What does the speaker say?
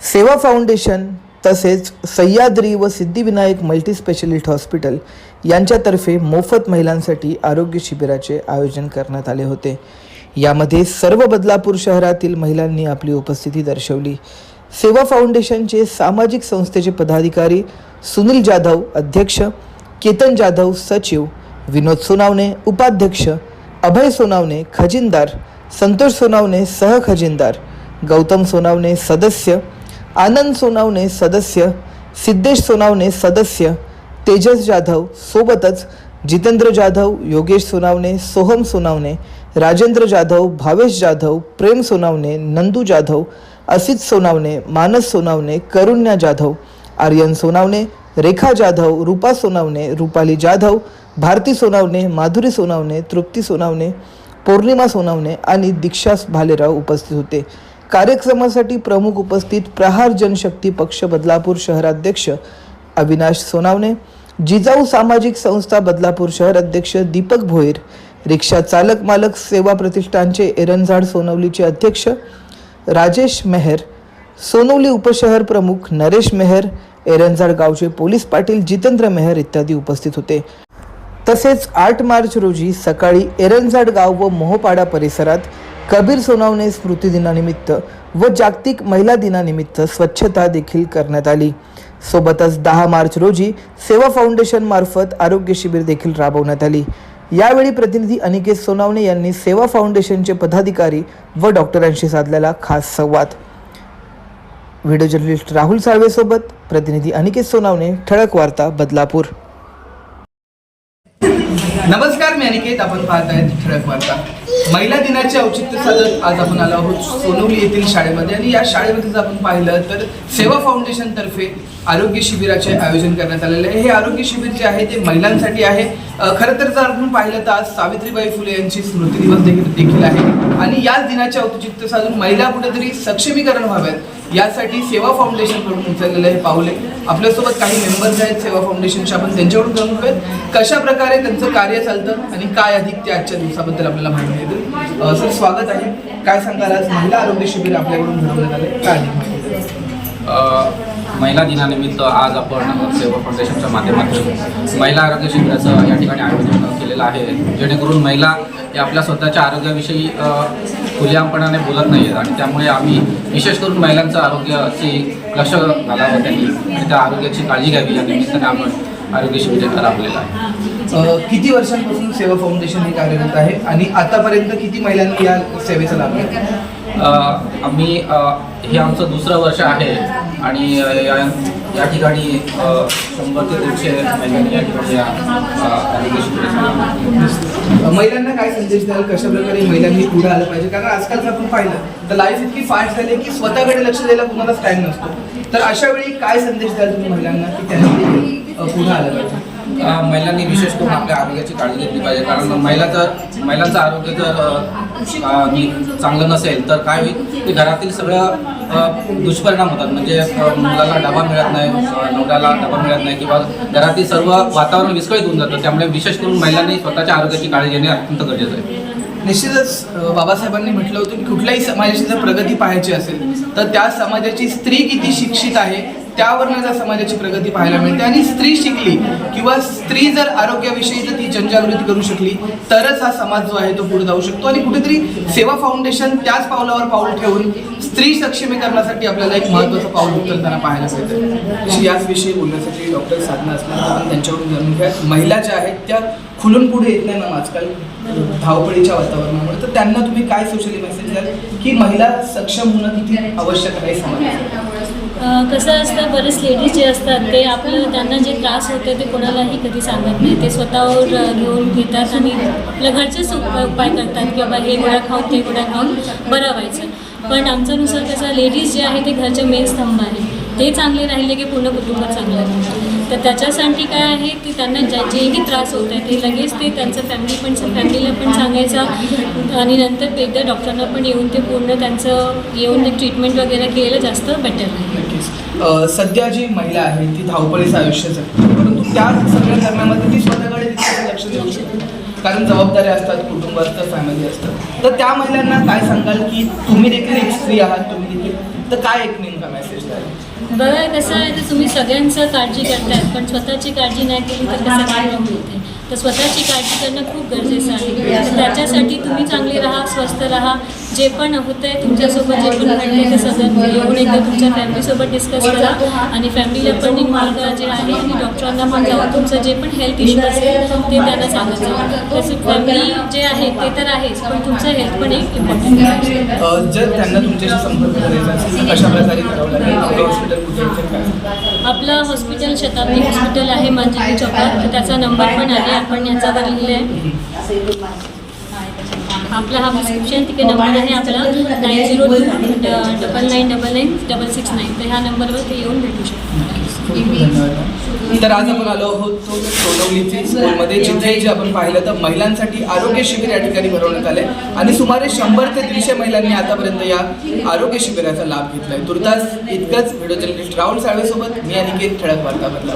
सेवा फाउंडेशन तसेच सह्याद्री व सिद्धिविनायक मल्टीस्पेशालिटी हॉस्पिटल यांच्यातर्फे मोफत महिलांसाठी आरोग्य शिबिराचे आयोजन करण्यात आले होते. यामध्ये सर्व बदलापूर शहरातील महिलांनी आपली उपस्थिती दर्शवली. सेवा फाउंडेशनचे सामाजिक संस्थेचे पदाधिकारी सुनील जाधव अध्यक्ष केतन जाधव सचिव विनोद सोनावणे उपाध्यक्ष अभय सोनावणे खजिनदार संतोष सोनावणे सहखजिनदार गौतम सोनावणे सदस्य आनंद सोनावणे सदस्य सिद्धेश सोनावणे सदस्य तेजस जाधव सोबतच जितेंद्र जाधव योगेश सोनावणे सोहम सोनावणे राजेंद्र जाधव भावेश जाधव प्रेम सोनावणे नंदू जाधव असित सोनावणे मानस सोनावणे करुण्या जाधव आर्यन सोनावणे रेखा जाधव रूपा सोनावणे रुपाली जाधव भारती सोनावणे माधुरी सोनावणे तृप्ती सोनावणे पौर्णिमा सोनावणे आणि दीक्षा भालेराव उपस्थित होते. कार्यक्रमासाठी प्रमुख उपस्थित प्रहार जनशक्ती पक्ष बदलापूर शहराध्यक्ष अविनाश सोनावणे जिजाऊ सामाजिक संस्था बदलापूर शहर अध्यक्ष दीपक भोईर रिक्षा चालक मालक सेवा प्रतिष्ठानचे एरनझाड सोनवलीचे अध्यक्ष राजेश मेहर सोनवली उपशहर प्रमुख नरेश मेहर एरनझाड गावचे पोलीस पाटील जितेंद्र मेहर इत्यादी उपस्थित होते. तसेच आठ मार्च रोजी सकाळी एरनझाड गाव व मोहपाडा परिसरात कबीर सोनावणे स्मृती दिनानिमित्त व जागतिक महिला दिनानिमित्त स्वच्छता देखील करण्यात आली. सोबतच दहा मार्च रोजी सेवा फाउंडेशन मार्फत आरोग्य शिबिर देखील राबवण्यात आली. यावेळी प्रतिनिधी अनिकेत सोनावणे यांनी सेवा फाउंडेशनचे पदाधिकारी व डॉक्टरांशी साधलेला खास संवाद. व्हिडिओ जर्नलिस्ट राहुल साळवेसोबत प्रतिनिधी अनिकेत सोनावणे ठळक वार्ता बदलापूर. नमस्कार मी अनिकेत. आपण पाहत आहेत ठळक वार्ता. महिला दिनाचे औचित्य साधत आज आपण आलो आहोत सोनवली येथील शाळेमध्ये. आणि या शाळेमध्ये जर आपण पाहिलं तर सेवा फाउंडेशन तर्फे आरोग्य शिबिराचे आयोजन करण्यात आलेले आहे. हे आरोग्य शिबिर जे आहे ते महिलांसाठी आहे. खरं तर जर आपण पाहिलं तर आज सावित्रीबाई फुले यांची स्मृती दिवस देखील देखील आहे. आणि याच दिनाचे औचित्य साधून महिला कुठेतरी सक्षमीकरण व्हाव्यात. यासाठी सेवा फाउंडेशनकडून उचललेलं उचललेले हे पाऊले आपल्यासोबत काही मेंबर्स आहेत सेवा फाउंडेशनचे आपण त्यांच्याकडून जाणून घेऊयात. कशा प्रकारे त्यांचं कार्य चालतं आणि काय अधिक ते आजच्या दिवसाबद्दल आपल्याला माहिती देतील सर स्वागत आहे. काय सांगाल? आज महिला आरोग्य शिबिर आपल्याकडून घडवण्यात आले काय अधिक महिला दिनानिमित्त आज आपण सेवा फाउंडेशनच्या माध्यमातून महिला आरोग्य शिबिराचं या ठिकाणी आयोजन केलेलं आहे. जेणेकरून महिला या आपल्या स्वतःच्या आरोग्याविषयी अ, खुलेआमपणाने बोलत नाही आहेत आणि त्यामुळे आम्ही विशेष करून महिलांचं आरोग्याची लक्ष घालावं त्यांनी. आणि त्या आरोग्याची काळजी घ्यावी. या निमित्ताने आपण आरोग्य शिबिर राबवलेलं आहे. किती वर्षांपासून सेवा फाउंडेशन हे कार्यरत आहे? आणि आतापर्यंत किती महिलांनी या सेवेचा लाभ घेतला? आम्ही हे आमचं दुसरं वर्ष आहे. आणि या ठिकाणी शंभर ते दीडशे या ठिकाणी महिलांना काय संदेश द्याल? कशा प्रकारे महिलांनी पुढे आलं पाहिजे? कारण आजकाल जर आपण पाहिलं तर लाईफ इतकी फास्ट झाली आहे की स्वतःकडे लक्ष द्यायला कुणालाच टाईम नसतो. तर अशा वेळी काय संदेश द्याल तुम्ही महिलांना की त्यांनी पुढे आलं पाहिजे? महिलांनी विशेष करून आपल्या आरोग्याची काळजी घेतली पाहिजे. कारण महिला जर महिलांचं आरोग्य जर चांगलं नसेल तर काय होईल? की घरातील सगळं दुष्परिणाम होतात. म्हणजे मुलाला डबा मिळत नाही नवऱ्याला डबा मिळत नाही किंवा घरातील सर्व वातावरण विस्कळीत होऊन जातं. त्यामुळे विशेष करून महिलांनी स्वतःच्या आरोग्याची काळजी घेणे अत्यंत गरजेचं आहे. निश्चितच बाबासाहेबांनी म्हटलं होतं की कुठल्याही समाजाची जर प्रगती पाहायची असेल तर त्या समाजाची स्त्री किती शिक्षित आहे त्यावरनं जर समाजाची प्रगती पाहायला मिळते आणि स्त्री शिकली किंवा स्त्री जर आरोग्याविषयी जर ती जनजागृती करू शकली तरच हा समाज जो आहे तो पुढे जाऊ शकतो. आणि कुठेतरी सेवा फाउंडेशन त्याच पावलावर पाऊल ठेवून स्त्री सक्षमीकरणासाठी आपल्याला एक महत्वाचं पाऊल उचलताना पाहायला मिळतं. याच विषयी बोलण्यासाठी डॉक्टर साधना असणार त्यांच्याकडून जाणून घ्या महिला ज्या आहेत त्या खुलून पुढे येत नाही ना आजकाल धावपळीच्या वातावरणामुळे. तर त्यांना तुम्ही काय सोशली मेसेज द्याल की महिला सक्षम होणं किती आवश्यक आहे समाजात कसं असतं बरेच लेडीज जे असतात ते आपलं त्यांना जे त्रास होते ते कोणालाही कधी सांगत नाही. ते स्वतःवर घेऊन घेतात आणि आपल्या घरचेच उपाय उपाय करतात की बाबा हे गोळ्या खाऊन ते गोळ्या खाऊन बरं व्हायचं. पण आमच्यानुसार कसं लेडीज जे आहे ते घरचे मेन स्तंभ आहे ते चांगले राहिले की पूर्ण कुटुंब चांगलं राहतं. तर त्याच्यासाठी काय आहे की त्यांना ज्या जेही त्रास होत आहे ते लगेच ते त्यांचं फॅमिली पण फॅमिलीला पण सांगायचं. आणि नंतर एकदा डॉक्टरांना पण येऊन ते पूर्ण त्यांचं येऊन ते ट्रीटमेंट वगैरे केलं जास्त बेटर सध्या जी महिला आहे ती धावपळीच आयुष्य जगते. परंतु त्या सगळ्या करण्यामध्ये ती स्वतःकडे लक्ष देऊ शकते कारण जबाबदाऱ्या असतात कुटुंब असतं फॅमिली असतं. तर त्या महिलांना काय सांगाल की तुम्ही देखील एक स्त्री आहात तुम्ही देखील तर काय एक नेमका मेसेज द्याल? बघा कसं आहे तर तुम्ही सगळ्यांचं काळजी करतायत पण स्वतःची काळजी नाही केली तर कसं काय होते तर स्वतःची काळजी करणं खूप गरजेचं आहे. त्याच्यासाठी तुम्ही चांगले राहा स्वस्त राहा जे पण होतंय तुमच्यासोबत जे पण घडतंय ते सगळं येऊन एकदा तुमच्या फॅमिलीसोबत डिस्कस करा. आणि फॅमिलीला पण एक मार्ग जे आहे आणि डॉक्टरांना पण जाऊन तुमचं जे पण हेल्थ इश्यू असेल ते त्यांना सांगत तसं फॅमिली जे आहे ते तर आहेच पण तुमचं हेल्थ पण एक इम्पॉर्टंट आहे. जर त्यांना तुमच्याशी संपर्क करायचा असेल कशा प्रकारे करावं लागेल? आपलं हॉस्पिटल आहे? आपलं शताब्दी हॉस्पिटल आहे मांजरी चौकात. त्याचा नंबर पण आहे आपण याच्यावर लिहिलं आहे आपला हा प्रिस्क्रिप्शन तिथे नंबर आहे आपला. Nine zero double nine double nine double six nine तर ह्या नंबरवर ते येऊन भेटू शकतो तर आज आपण आलो आहोत तो सोनवलीचे स्कूलमध्ये जिथे जे आपण पाहिलं तर महिलांसाठी आरोग्य शिबिर या ठिकाणी भरवण्यात आले आणि सुमारे शंभर ते दीडशे महिलांनी आतापर्यंत या आरोग्य शिबिराचा लाभ घेतलाय. तुर्तास इतकंच व्हिडिओ जर्नलिस्ट राहुल साळवेसोबत मी अनिकेत ठळक वार्ता बदला